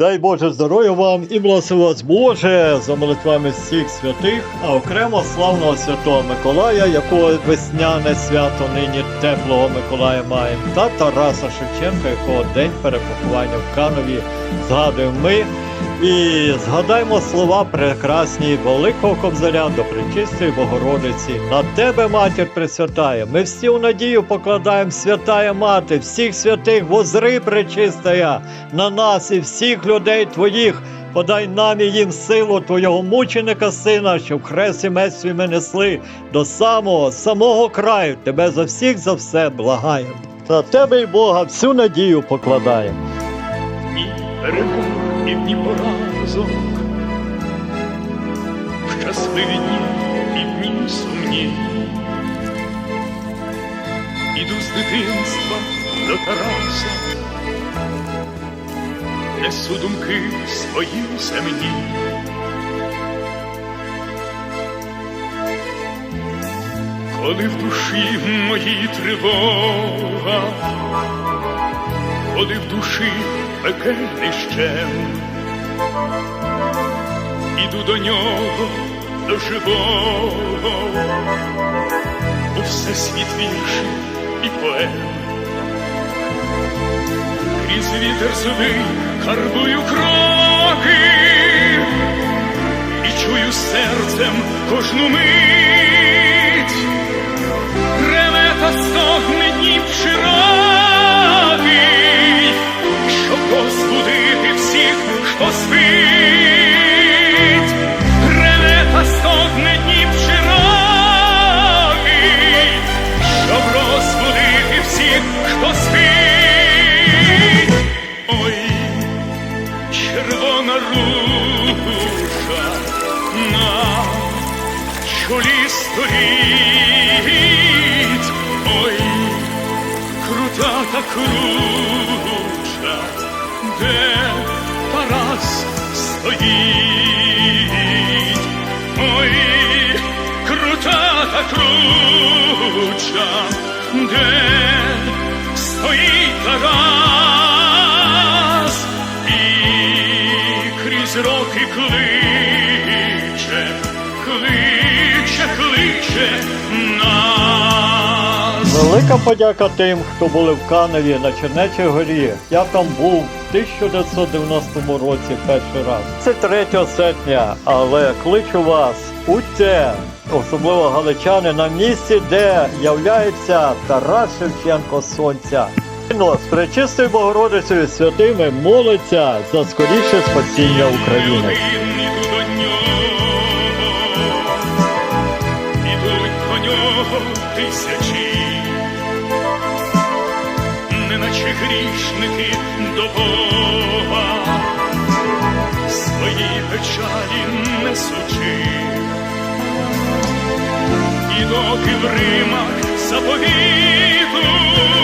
Дай Боже здоров'я вам і благослови вас Боже за молитвами всіх святих, а окремо славного святого Миколая, якого весняне свято нині теплого Миколая маємо, та Тараса Шевченка, якого день перепоховання в Канові згадуємо ми. І згадаймо слова прекрасні Великого Кобзаря до Пречистої Богородиці. На тебе, матір Пресвятая. Ми всі у надію покладаємо, святая мати, всіх святих возри пречистая на нас і всіх людей твоїх. Подай нам і їм силу Твого мученика сина, щоб хрест і мець ми несли до самого, самого краю. Тебе за всіх за все благаємо. За тебе й Бога всю надію покладаємо. І дні поразок, щасливі дні і дні сумні. Іду з дитинства до Тараса, несу думки свої земні. Коли в душі моїй тривога, коли в душі пекельний щем, іду до нього, до живого, у всесвіт віршів і поем. Крізь вітер сюди карбую кроки і чую серцем кожну мить. Реве та стогне днів широкий, руша на чолі стоїть, ой, крута та круча, де Тарас стоїть, ой, крута та круча, де крізь кличе, кличе, кличе нас. Велика подяка тим, хто були в Каневі на Чернечій горі. Я там був в 1990 році перший раз. Це 3 серпня, але кличу вас, будьте, особливо галичани, на місці, де являється Тарас Шевченко Сонця. З пречистою Богородицею святими молиться за скоріше спасіння України. Ідуть до нього тисячі, неначе грішники до Бога, свої печалі несучи, і доки в Римах заповіту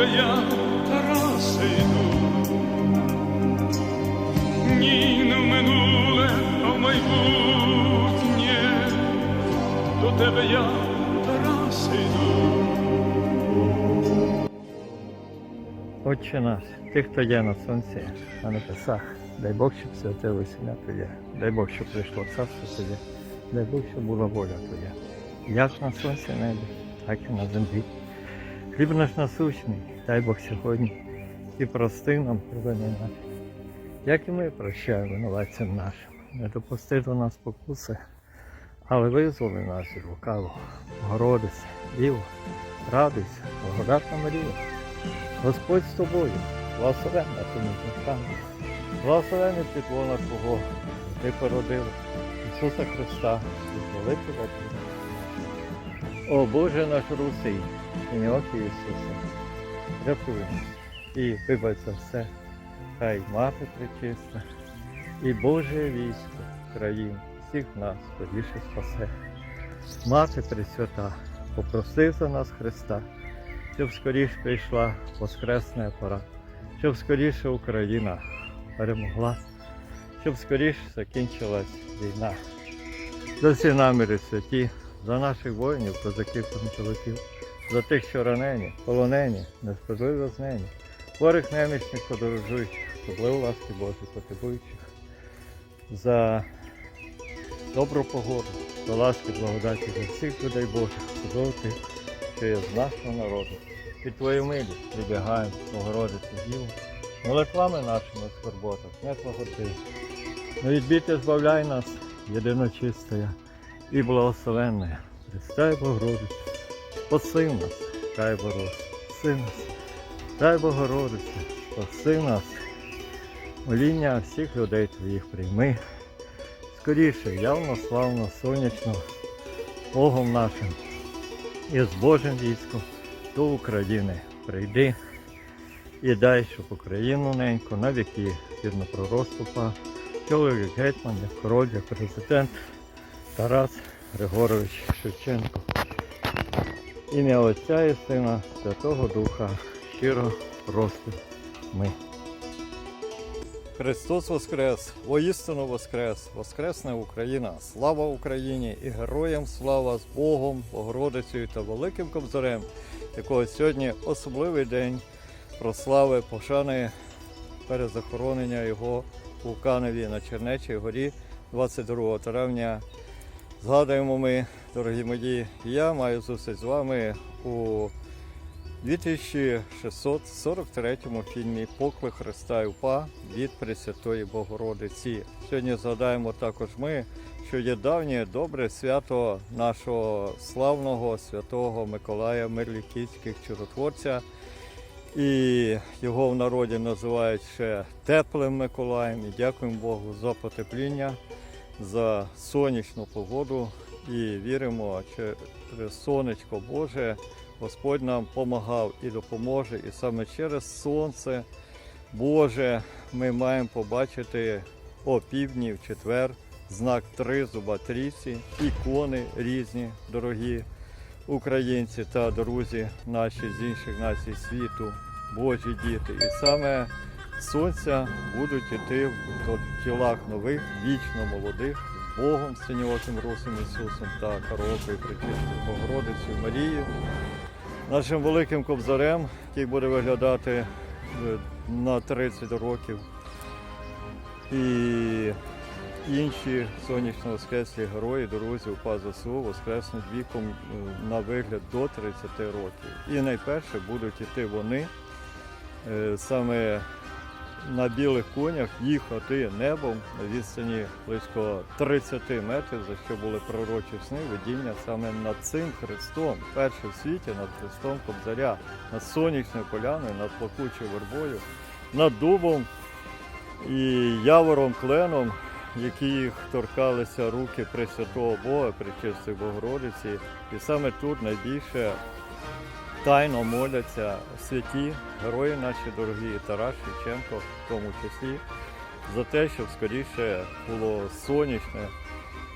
тебе я, Тарасе, йду. Ні, не в минуле, а в майбутнє. До тебе я, Тарасе, йду. Отче наш, ти, хто є на сонці, а на небесах, дай Бог, щоб святилося ім'я Твоє, дай Бог, щоб прийшло царство Твоє, дай Бог, щоб була воля Твоя. Як на сонці небі, так і на землі. Хліб наш насущний, дай Бог сьогодні і прости нам провини як і ми прощаємо винуватцям нашим. Не допусти до нас покуси, але визволи нас від лукавого. Городися, Діво, радуйся, благодатна Марія. Господь з тобою, благословенна ти благословений підлона Твого, ти породила Ісуса Христа, Великого Твого. О Боже наш Русий, ім'яки Ісуса, рятуй і вибач за все, хай мати причиста, і Боже військо, країн, всіх нас скоріше спасе. Мати Пресвята, попроси за нас Христа, щоб скоріше прийшла воскресна пора, щоб скоріше Україна перемогла, щоб скоріше закінчилась війна. За всі наміри святі, за наших воїнів, козаків металиків, за тих, що ранені, полонені, несправедливо знені, хворих немічних подорожуючих, особливо ласки Божої потребуючих, за добру погоду, за ласки благодаті для всіх людей Божих, особливо тих, що є з нашого народу. Під Твою милість прибігаємо, Богородице Діву, молитвами нашими скорботах, не погоди. Но від біти збавляй нас, єдиночистая і благословенная. Христай Богородице, спаси нас, Хай Борос, спаси нас, Дай Богородице, спаси нас. Моління всіх людей Твоїх прийми. Скоріше, явно, славно, сонячно, Богом нашим і з Божим військом до України прийди і дай, щоб Україну неньку на віки, згідно чоловік гетьман, як король, як президент Тарас Григорович Шевченко. Ім'я Отця і Сина, Святого Духа, щиро просимо ми. Христос Воскрес! Воістину Воскрес! Воскресне Україна! Слава Україні і героям слава з Богом, Богородицею та Великим Кобзарем, якого сьогодні особливий день прослави, пошани перезахоронення його у Каневі на Чернечій горі 22 травня. Згадуємо ми, дорогі мої, я маю зустріч з вами у 2643 фільмі Поклик Христа і УПА від Пресвятої Богородиці. Сьогодні згадаємо також ми, що є давнє добре свято нашого славного святого Миколая Мирліківських чудотворця. І його в народі називають ще теплим Миколаєм. І дякуємо Богу за потепління, за сонячну погоду. І віримо, через сонечко Боже Господь нам помагав і допоможе. І саме через сонце Боже ми маємо побачити о півдні в четвер знак тризуба трійці, ікони різні, дорогі українці та друзі наші з інших націй світу, Божі діти. І саме сонця будуть іти в тілах нових, вічно молодих, з Богом, синьоким Русом Ісусом та коровкою Пречистою Богородицею Марією, нашим великим кобзарем, який буде виглядати е, на 30 років. І інші сонячно воскреслі герої, друзі УПА ЗСУ воскреснуть віком е, на вигляд до 30 років. І найперше будуть іти вони е, саме на білих конях їхати небом на відстані близько 30 метрів, за що були пророчі сни, видіння саме над цим хрестом, перший в світі над хрестом Кобзаря, над сонячною поляною, над плакучою вербою, над дубом і явором кленом, яких торкалися руки Пресвятого Бога, Пречистої Богородиці. І саме тут найбільше тайно моляться святі герої наші дорогі, Тарас Шевченко в тому числі, за те, щоб скоріше було сонячне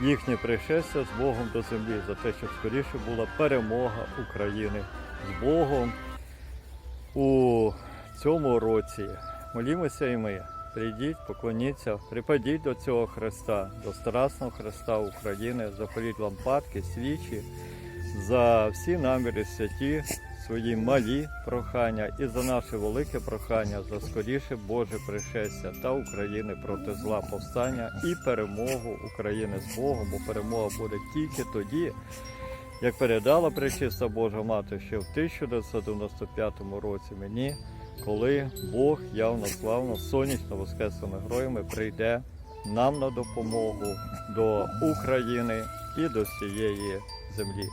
їхнє пришестя з Богом до землі, за те, щоб скоріше була перемога України з Богом у цьому році. Молімося і ми. Прийдіть, поклоніться, припадіть до цього Христа, до Страсного Христа України, запаліть лампадки, свічі за всі наміри святі, свої малі прохання і за наше велике прохання за скоріше Боже пришестя та України проти зла повстання і перемогу України з Богом, бо перемога буде тільки тоді, як передала Пречиста Божа Мати ще в 1995 році мені, коли Бог явно славно сонячно воскреслими героями прийде нам на допомогу до України і до всієї землі.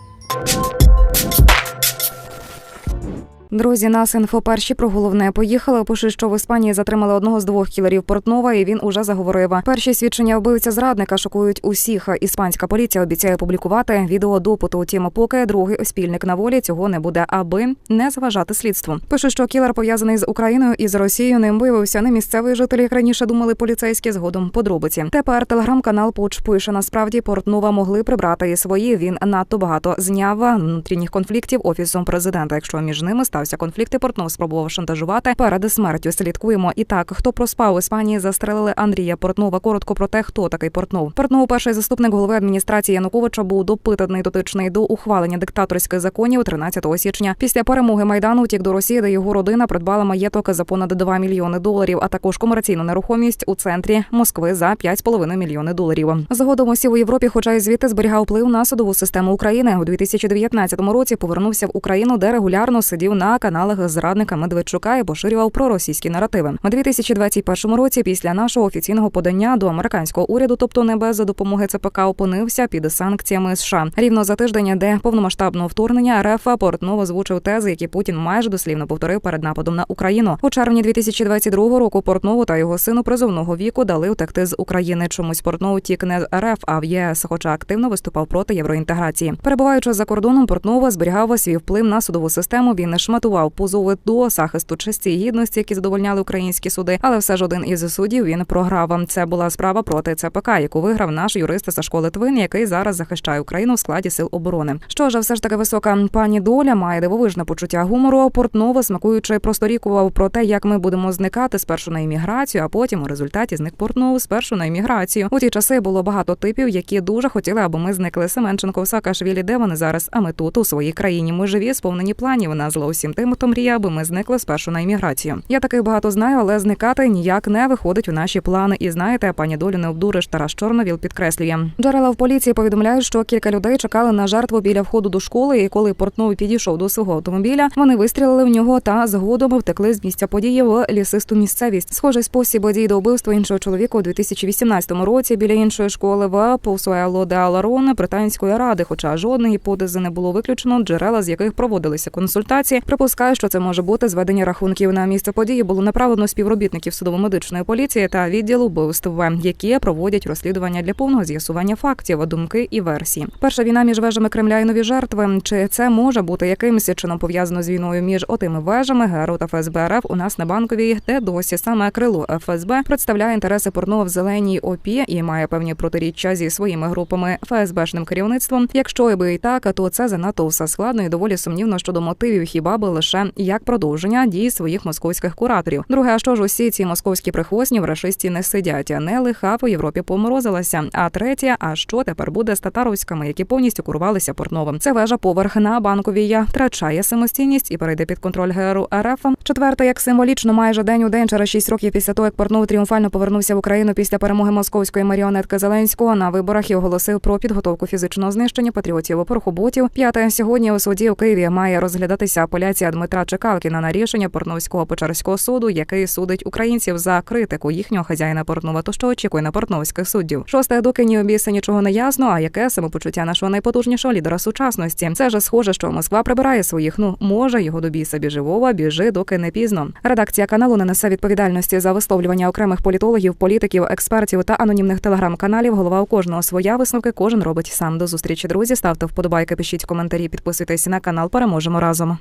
Друзі, нас інфо перші про головне поїхали. Пише, що в Іспанії затримали одного з двох кілерів Портнова, і він уже заговорив. Перші свідчення вбивця зрадника шокують усіх. Іспанська поліція обіцяє публікувати відео допиту. Утім, поки другий спільник на волі цього не буде, аби не заважати слідству. Пише, що кілер пов'язаний з Україною і з Росією ним виявився не місцевий житель, як раніше думали поліцейські згодом. Подробиці тепер телеграм-канал Пуч пише насправді Портнова могли прибрати і свої. Він надто багато зняв внутрішніх конфліктів офісом президента. Якщо між ними стався конфлікт, і Портнов спробував шантажувати перед смертю. Слідкуємо. І так, хто проспав у Іспанії, застрелили Андрія Портнова. Коротко про те, хто такий Портнов. Портнов, перший заступник голови адміністрації Януковича, був допитаний дотичний до ухвалення диктаторських законів 13 січня. Після перемоги майдану втік до Росії, де його родина придбала маєток за понад 2 мільйони доларів, а також комерційну нерухомість у центрі Москви за 5,5 мільйони доларів. Згодом усі у Європі, хоча й звідти зберігав вплив на судову систему України. У 2019 році повернувся в Україну, де регулярно сидів на каналах зрадника Медведчука і поширював проросійські наративи. У 2021 році, після нашого офіційного подання до американського уряду, тобто не без допомоги ЦПК, опинився під санкціями США. Рівно за тиждень, де повномасштабного вторгнення РФ Портнов озвучив тези, які Путін майже дослівно повторив перед нападом на Україну. У червні 2022 року Портнову та його сину призовного віку дали втекти з України. Чомусь Портнов тік не з РФ, а в ЄС, хоча активно виступав проти євроінтеграції. Перебуваючи за кордоном, Портнова зберігав свій вплив на судову систему. Він не шматував позови до захисту честі гідності, які задовольняли українські суди. Але все ж один із суддів він програв. Це була справа проти ЦПК, яку виграв наш юрист Сашко Литвин, який зараз захищає Україну в складі сил оборони. Що ж, все ж таки висока пані доля має дивовижне почуття гумору. Портново смакуючи просторікував про те, як ми будемо зникати спершу на імміграцію, а потім у результаті зник Портнов спершу на імміграцію. У ті часи було багато типів, які дуже хотіли, аби ми зникли. Семенченко Саакашвілі, де вони зараз? А ми тут у своїй країні. Ми живі, сповнені планів. На зло усім тим, хто мріє, аби ми зникли спершу на імміграцію. Я таких багато знаю, але зникати ніяк не виходить у наші плани. І знаєте, пані долю не обдуриш. Тарас Чорновіл підкреслює. Джерела в поліції повідомляють, що кілька людей чекали на жертву біля входу до школи. І коли Портновий підійшов до свого автомобіля, вони вистрілили в нього та згодом втекли з місця події в лісисту місцевість. Схожий спосіб дій до вбивства іншого чоловіка у 2018 році біля іншої школи в Поусуело де Аларон британської ради. Хоча жодної гіпотези не було виключено, джерела з яких проводилися консультації, припускають, що це може бути зведення рахунків на місце події. Було направлено співробітників судово-медичної поліції та відділу вбивств, які проводять розслідування для повного з'ясування фактів, думки і версії. Перша війна між вежами Кремля і нові жертви. Чи це може бути якимось чином пов'язано з війною між отими вежами ГРУ та ФСБ РФ у нас на банковій, де досі саме крило ФСБ представляє інтереси Порнова в зеленій ОПІ і має певні протиріччя зі своїми групами ФСБшним керівництвом. Якщо би і так, то це занадто все складно і доволі сумнівно щодо мотивів, хіба би лише як продовження дій своїх московських кураторів. Друге, а що ж усі ці московські прихвостні в рашисті не сидять, не лиха по Європі поморозилася. А третє, а що тепер буде з татаровськими, які повністю курувалися Портновим? Це вежа поверх на банковій втрачає самостійність і перейде під контроль ГРУ РФ. Четверте, як символічно, майже день у день через шість років після того, як Портнов тріумфально повернувся в Україну після перемоги московської маріонетки Зеленського на виборах і оголосив про підготовку фізичного знищення патріотів порохоботів. П'яте сьогодні у суді у Києві має розглядатися апеляція Дмитра Чекалкіна на рішення Портновського Печерського суду, який судить українців за критику їхнього хазяїна Портнова. То що очікує на портновських суддів? Шосте, доки ні обіса нічого не ясно. А яке самопочуття нашого найпотужнішого лідера сучасності? Це ж схоже, що Москва прибирає своїх. Ну може його до біса біживова, біжи, доки не пізно. Редакція каналу не несе відповідальності за висловлювання окремих політологів, політиків, експертів та анонімних телеграм-каналів. Голова у кожного своя висновки. Кожен робить сам. До зустрічі, друзі. Ставте вподобайки, пишіть коментарі, підписуйтесь на канал. Переможемо разом.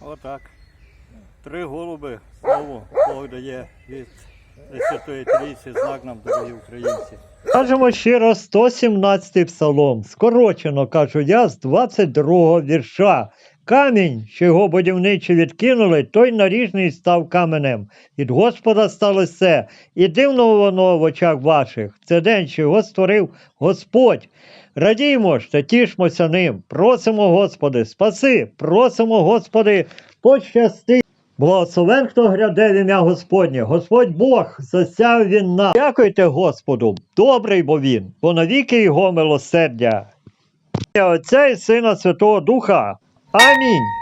Отак. Три голуби знову Бог дає від Святої Трійці знак нам, дорогі українці. Кажемо ще раз 117 псалом. Скорочено кажу я з 22 вірша. Камінь, що його будівничі відкинули, той наріжний став каменем. Від Господа сталося все, і дивно воно в очах ваших. Це день, що його створив Господь. Радіймо ж та тішмося ним. Просимо, Господи, спаси, просимо, Господи, пощасти. Благословен, хто гряде в ім'я Господнє. Господь Бог, засяв він нам. Дякуйте Господу, добрий бо він, бо навіки його милосердя. Отця і Сина Святого Духа. Амінь.